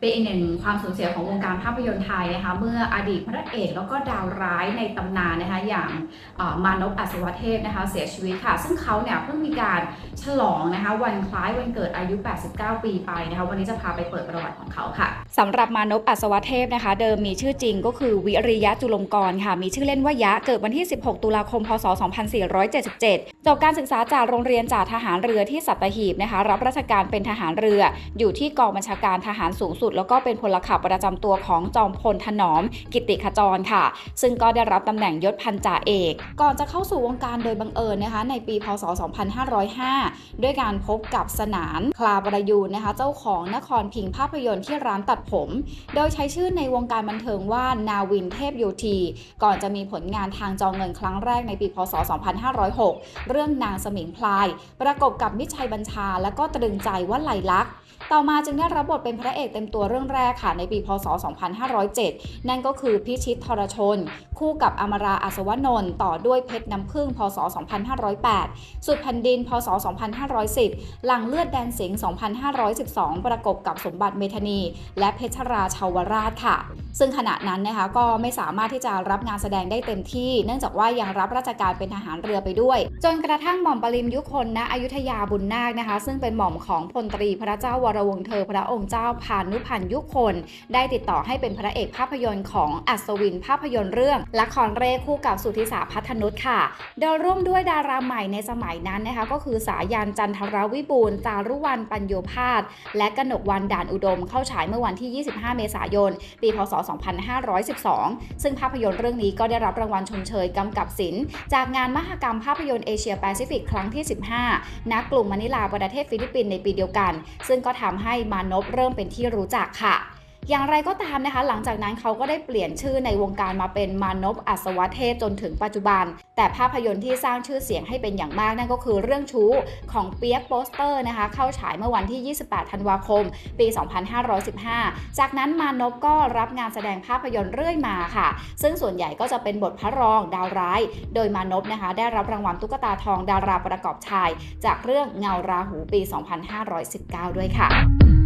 เป็นอีกหนึ่งความสูญเสียของวงการภาพยนตร์ไทยนะคะเมื่ออดีตพระเอกแล้วก็ดาวร้ายในตำนานนะคะอย่างมานพอัศวเทพนะคะเสียชีวิตค่ะ ซึ่งเขาเนี่ยเพิ่งมีการ ฉลองนะคะวันคล้ายวันเกิดอายุ 89 ปีไปนะคะวันนี้จะพาไปเปิดประวัติของเขาค่ะสำหรับมานพอัศวเทพนะคะ เดิมมีชื่อจริงก็คือวิริยะจุลงกรค่ะ มีชื่อเล่นว่ายะเกิดวันที่ 16 ตุลาคม พศ 2477 จบการศึกษาจากโรงเรียนจ่าทหารเรือที่สัตหีบนะคะ รับราชการเป็นทหารเรือ อยู่ที่กองบัญชาการทหารสูงสุด แล้วก็เป็นพลขับประจำตัวของจอมพลถนอม กิติขจรค่ะ ซึ่งก็ได้รับตำแหน่งยศพันจ่าเอก ก่อนจะเข้าสู่วงการโดยบังเอิญนะคะ ในปี พศ 2505ด้วยการพบกับสนานคลาประยูนนะคะ เจ้าของนครพิงภาพยนตร์ที่ร้านตัดผม โดยใช้ชื่อในวงการบันเทิงว่านาวินเทพโยธี ก่อนจะมีผลงานทางจอเงินครั้งแรกในปีพศ 2506 เรื่องนางสมิงพลาย ประกบกับมิชัยบัญชา และก็ตรึงใจว่าไหลลักษณ์ต่อมาจึงได้รับบทเป็นพระเอกเต็มตัวเรื่องแรกค่ะในปีพศ 2507 นั่นก็คือพิชิตทรชน คู่กับอมราอัศวนนท์ต่อด้วยเพชรน้ำพึ่งพศ 2508 สุดแผ่นดินพศ2510 หลังเลือดแดนสิงห์ 2512 ประกบกับสมบัติเมธานี และเพชรราชาวราชค่ะ ซึ่งขณะนั้นนะคะก็ไม่สามารถที่จะรับงานแสดงได้เต็มที่ เนื่องจากว่ายังรับราชการเป็นทหารเรือไปด้วย จนกระทั่งหม่อมปริมยุคนณอยุธยาบุญนาคนะคะ ซึ่งเป็นหม่อมของพลตรีพระเจ้าวรวงเธอพระองค์เจ้าพานุพันธ์ยุคนได้ติดต่อให้เป็นพระเอกภาพยนตร์ของอัศวินภาพยนตร์เรื่องละครเร่คู่กับสุธิสาพัฒนุชค่ะ โดยร่วมด้วยดาราใหม่ในสมัยนั้นนะคะก็คือสายนจันทรวิบูลจารุวรรณปัญโยพาสและกนกวันด่านอุดม เข้าฉายเมื่อวันที่ 25 เมษายน ปี พศ 2512 ซึ่งภาพยนตร์เรื่องนี้ก็ได้รับรางวัลชมเชยกำกับศิลป์จากงานมหกรรมภาพยนตร์เอเชียแปซิฟิกครั้งที่ 15 ณ กรุงมะนิลาประเทศฟิลิปปินส์ในปีเดียวกัน ซึ่งก็ทำให้มานพเริ่มเป็นที่รู้จักค่ะ อย่างไรก็ตามนะคะ หลังจากนั้นเขาก็ได้เปลี่ยนชื่อในวงการมาเป็นมานพอัศวเทพจนถึงปัจจุบัน แต่ภาพยนตร์ที่สร้างชื่อเสียงให้เป็นอย่างมากนั่นก็คือเรื่องชู้ของเปียกโปสเตอร์นะคะ เข้าฉายเมื่อวันที่ 28 ธันวาคม ปี 2515 จากนั้นมานพก็รับงานแสดงภาพยนตร์เรื่อยมาค่ะ ซึ่งส่วนใหญ่ก็จะเป็นบทพระรองดาวร้าย โดยมานพนะคะ ได้รับรางวัลตุ๊กตาทองดาราประกอบชาย จากเรื่องเงาราหูปี 2519 ด้วยค่ะ